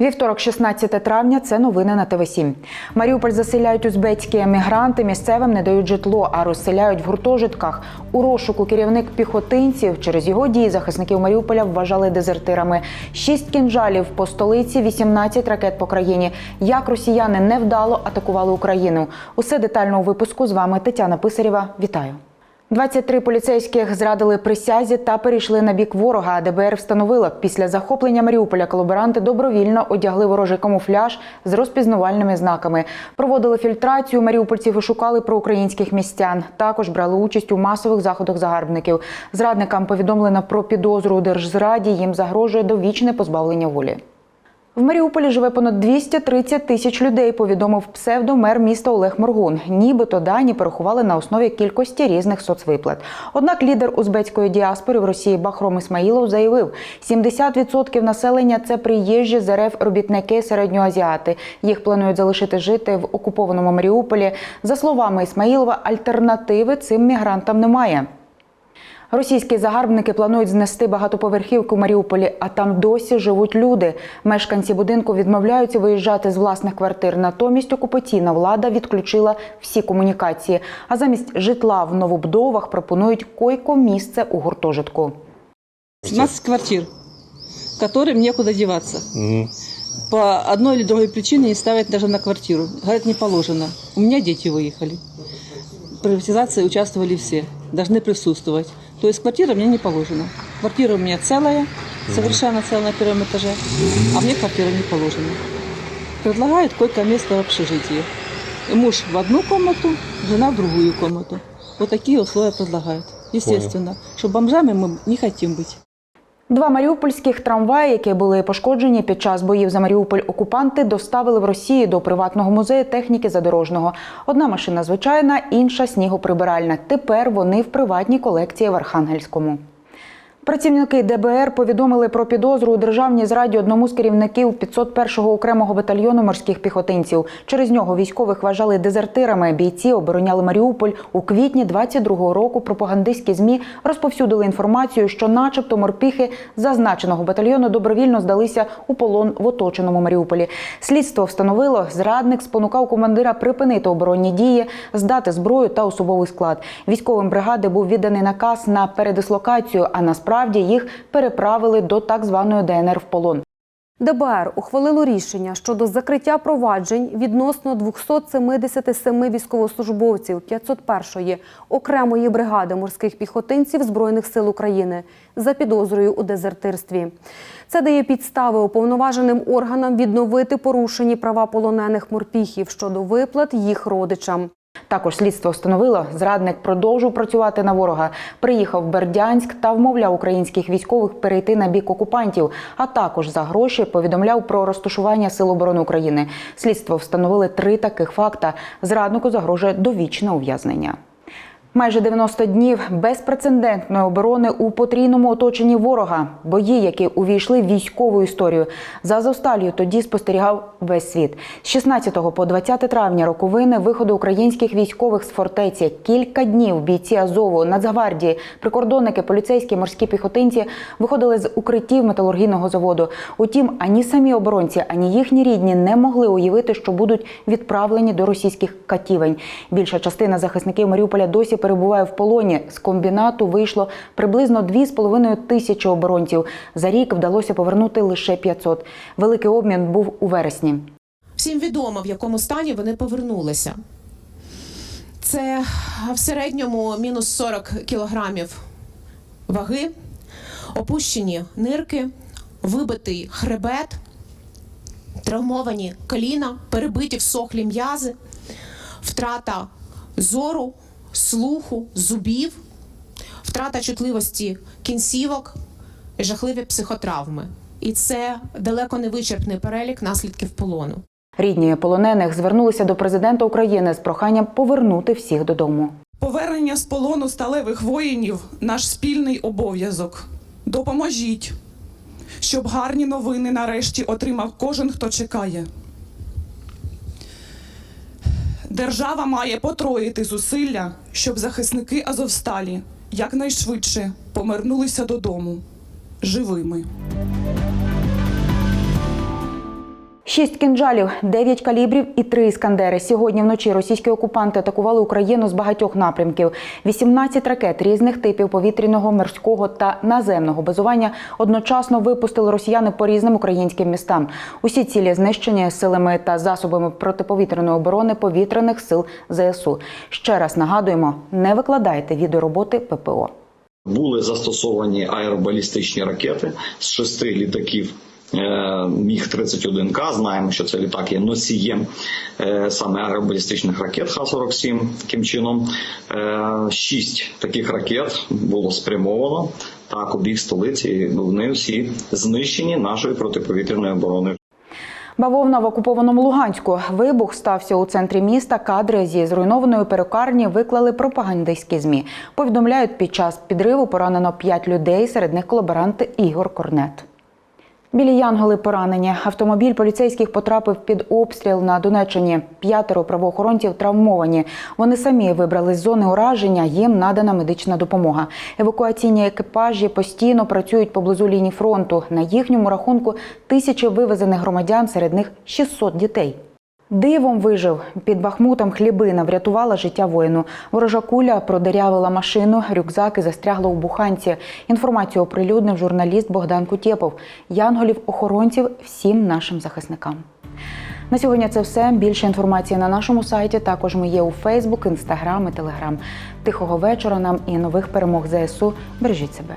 Вівторок, 16 травня, це новини на ТВ 7 Маріуполь заселяють узбецькі емігранти. Місцевим не дають житло, а розселяють в гуртожитках. У розшуку керівник піхотинців через його дії захисників Маріуполя вважали дезертирами. Шість кінжалів по столиці, 18 ракет по країні. Як росіяни невдало атакували Україну? Усе детально у випуску з вами Тетяна Писарєва. Вітаю. 23 поліцейських зрадили присязі та перейшли на бік ворога. ДБР встановила, після захоплення Маріуполя колаборанти добровільно одягли ворожий камуфляж з розпізнавальними знаками. Проводили фільтрацію маріупольців і шукали проукраїнських містян. Також брали участь у масових заходах загарбників. Зрадникам повідомлено про підозру у держзраді. Їм загрожує довічне позбавлення волі. В Маріуполі живе понад 230 тисяч людей, повідомив псевдомер міста Олег Моргун. Нібито дані порахували на основі кількості різних соцвиплат. Однак лідер узбецької діаспори в Росії Бахром Ісмаїлов заявив, 70% населення це приїжджі з РФ робітники середньоазіати. Їх планують залишити жити в окупованому Маріуполі. За словами Ісмаїлова, альтернативи цим мігрантам немає. Російські загарбники планують знести багатоповерхівку в Маріуполі, а там досі живуть люди. Мешканці будинку відмовляються виїжджати з власних квартир. Натомість окупаційна влада відключила всі комунікації. А замість житла в новобудовах пропонують койко місце у гуртожитку. 17 квартир, которым некуда деваться. Мгм. По одной или другой причине не ставят даже на квартиру. Говорят, не положено. У меня дети выехали. В приватизации участвовали все. Должны присутствовать. То есть квартира мне не положена. Квартира у меня целая, совершенно целая на первом этаже, а мне квартира не положена. Предлагают койко-место в общежитии. И муж в одну комнату, жена в другую комнату. Вот такие условия предлагают. Естественно, что бомжами мы не хотим быть. Два маріупольських трамваї, які були пошкоджені під час боїв за Маріуполь, окупанти доставили в Росії до приватного музею техніки задорожного. Одна машина звичайна, інша снігоприбиральна. Тепер вони в приватній колекції в Архангельському. Працівники ДБР повідомили про підозру у державній зраді одному з керівників 501-го окремого батальйону морських піхотинців. Через нього військових вважали дезертирами. Бійці обороняли Маріуполь у квітні 22-го року. Пропагандистські змі розповсюдили інформацію, що, начебто, морпіхи зазначеного батальйону добровільно здалися у полон в оточеному Маріуполі. Слідство встановило, зрадник спонукав командира припинити оборонні дії, здати зброю та особовий склад. Військовим бригади був відданий наказ на передислокацію, а насправді їх переправили до так званої ДНР в полон. ДБР ухвалило рішення щодо закриття проваджень відносно 277 військовослужбовців 501-ї окремої бригади морських піхотинців Збройних сил України за підозрою у дезертирстві. Це дає підстави уповноваженим органам відновити порушені права полонених морпіхів щодо виплат їх родичам. Також слідство встановило, зрадник продовжив працювати на ворога. Приїхав в Бердянськ та вмовляв українських військових перейти на бік окупантів, а також за гроші повідомляв про розташування Сил оборони України. Слідство встановили три таких факта. Зраднику загрожує довічне ув'язнення. Майже 90 днів безпрецедентної оборони у потрійному оточенні ворога. Бої, які увійшли в військову історію. За Азовсталью тоді спостерігав весь світ. З 16 по 20 травня роковини виходу українських військових з фортеці. Кілька днів бійці Азову, Нацгвардії, прикордонники, поліцейські, морські піхотинці виходили з укриттів металургійного заводу. Утім, ані самі оборонці, ані їхні рідні не могли уявити, що будуть відправлені до російських катівень. Більша частина захисників Маріуполя досі перебуває в полоні. З комбінату вийшло приблизно 2,5 тисячі оборонців. За рік вдалося повернути лише 500. Великий обмін був у вересні. Всім відомо, в якому стані вони повернулися. Це в середньому мінус 40 кілограмів ваги, опущені нирки, вибитий хребет, травмовані коліна, перебиті всохлі м'язи, втрата зору, слуху, зубів, втрата чутливості кінцівок і жахливі психотравми. І це далеко не вичерпний перелік наслідків полону. Рідні полонених звернулися до президента України з проханням повернути всіх додому. Повернення з полону сталевих воїнів наш спільний обов'язок. Допоможіть, щоб гарні новини нарешті отримав кожен, хто чекає. Держава має потроїти зусилля, щоб захисники Азовсталі якнайшвидше повернулися додому живими. Шість кінжалів, дев'ять калібрів і три іскандери. Сьогодні вночі російські окупанти атакували Україну з багатьох напрямків. 18 ракет різних типів повітряного, морського та наземного базування одночасно випустили росіяни по різним українським містам. Усі цілі знищені силами та засобами протиповітряної оборони повітряних сил ЗСУ. Ще раз нагадуємо: не викладайте відеороботи ППО. Були застосовані аеробалістичні ракети з шести літаків. Е, Міг 31 к знаємо, що це літак є носієм е, саме аеробалістичних ракет Х-47. Таким чином, Е, шість таких ракет було спрямовано так у бік столиці. і Вони всі знищені нашою протиповітряною обороною. Бавовна в окупованому Луганську. Вибух стався у центрі міста. Кадри зі зруйнованої перукарні виклали пропагандистські змі. Повідомляють, під час підриву поранено п'ять людей, серед них колаборант Ігор Корнет. Білі Янголи поранені. Автомобіль поліцейських потрапив під обстріл на Донеччині. П'ятеро правоохоронців травмовані. Вони самі вибрали з зони ураження. Їм надана медична допомога. Евакуаційні екіпажі постійно працюють поблизу лінії фронту. На їхньому рахунку тисячі вивезених громадян, серед них 600 дітей. Дивом вижив під Бахмутом хлібина врятувала життя воїну. Ворожа куля продерявила машину, рюкзаки застрягли у буханці. Інформацію оприлюднив журналіст Богдан Кутєпов. Янголів-охоронців всім нашим захисникам. На сьогодні це все. Більше інформації на нашому сайті. Також ми є у Фейсбук, Інстаграм і Телеграм. Тихого вечора нам і нових перемог ЗСУ. Бережіть себе.